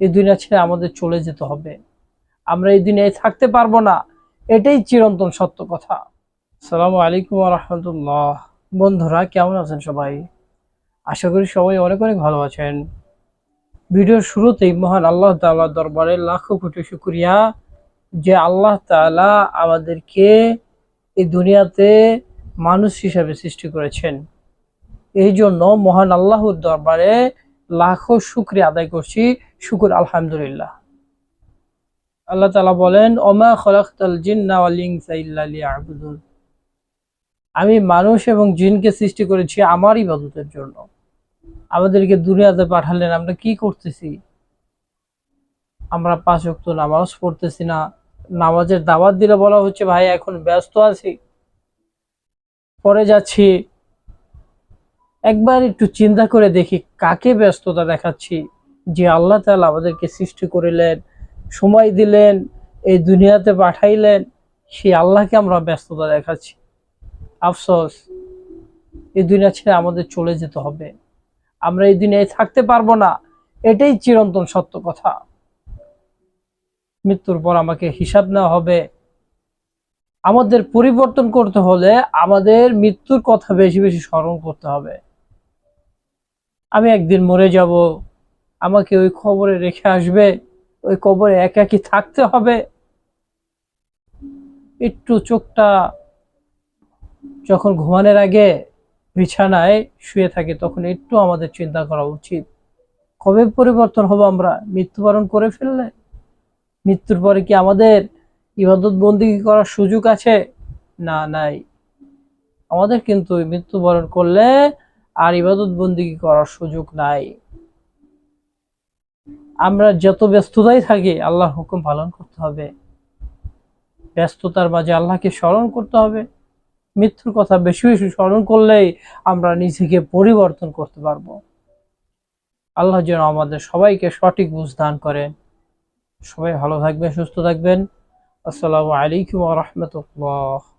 এই দুনিয়া ছেড়ে আমাদের চলে যেতে হবে। আমরা এই দুনিয়ায় থাকতে পারব না। এটাই চিরন্তন সত্য কথা। আসসালামু আলাইকুম রহমতুল্লাহ। বন্ধুরা, কেমন আছেন সবাই? আশা করি সবাই অনেক অনেক ভালো আছেন। ভিডিওর শুরুতেই মহান আল্লাহ তাআলার দরবারে লাখো কোটি শুকরিয়া যে আল্লাহ তাআলা আমাদেরকে এই দুনিয়াতে মানুষ হিসাবে সৃষ্টি করেছেন। এই জন্য মহান আল্লাহর দরবারে লাখো শুক্রিয়া আদায় করছি। শুকুর, আলহামদুলিল্লাহ। আল্লাহ তালা বলেন, ওমা খলাকতাল জিন্না ওয়াল ইনসা ইল্লা লিয়াবুদুন। আমি মানুষ এবং জিনকে সৃষ্টি করেছি আমার ইবাদতের জন্য। আমাদেরকে দুনিয়াতে পাঠালেন, আমরা কি করতেছি? আমরা পাঁচ ওয়াক্ত নামাজ পড়তেছি না। নামাজের দাওয়াত দিলে বলা হচ্ছে, ভাই, এখন ব্যস্ত আছি। পরে যাচ্ছি। একবার একটু চিন্তা করে দেখি কাকে ব্যস্ততা দেখাচ্ছি। যে আল্লাহ তাআলা আমাদেরকে সৃষ্টি করিলেন, সময় দিলেন, এই দুনিয়াতে পাঠাইলেন, সেই আল্লাহকে আমরা ব্যস্ততা দেখাচ্ছি। আফসোস, এই দুনিয়া ছেড়ে আমাদের চলে যেতে হবে। আমরা এই দুনিয়ায় থাকতে পারব না, এটাই চিরন্তন সত্য কথা। মৃত্যুর পর আমাকে হিসাব নেওয়া হবে। আমাদের পরিবর্তন করতে হলে আমাদের মৃত্যুর কথা বেশি বেশি স্মরণ করতে হবে। আমি একদিন মরে যাব। আমাকে ওই খবরে রেখে আসবে, ওই কবরে একাকি থাকতে হবে? একটু চোখটা যখন ঘুমানোর আগে বিছানায় শুয়ে থাকে, তখন একটু আমাদের চিন্তা করা উচিত। কবে পরিবর্তন হব আমরা? মৃত্যুবরণ করে ফেললে? মৃত্যুর পরে কি আমাদের ইবাদত বন্দি করার সুযোগ আছে? না, নাই। আমাদের কিন্তু মৃত্যুবরণ করলে আর ইবাদত বন্দি করার সুযোগ নাই। আমরা যত ব্যস্ততাই থাকি, আল্লাহর হুকুম পালন করতে হবে। ব্যস্ততার মাঝে আল্লাহকে স্মরণ করতে হবে। মৃত্যুর কথা বেশি বেশি স্মরণ করলেই আমরা নিজেকে পরিবর্তন করতে পারব। আল্লাহ যেন আমাদের সবাইকে সঠিক বুঝ দান করেন। সবাই ভালো থাকবেন, সুস্থ থাকবেন। আসসালামু আলাইকুম রহমতুল্লাহ।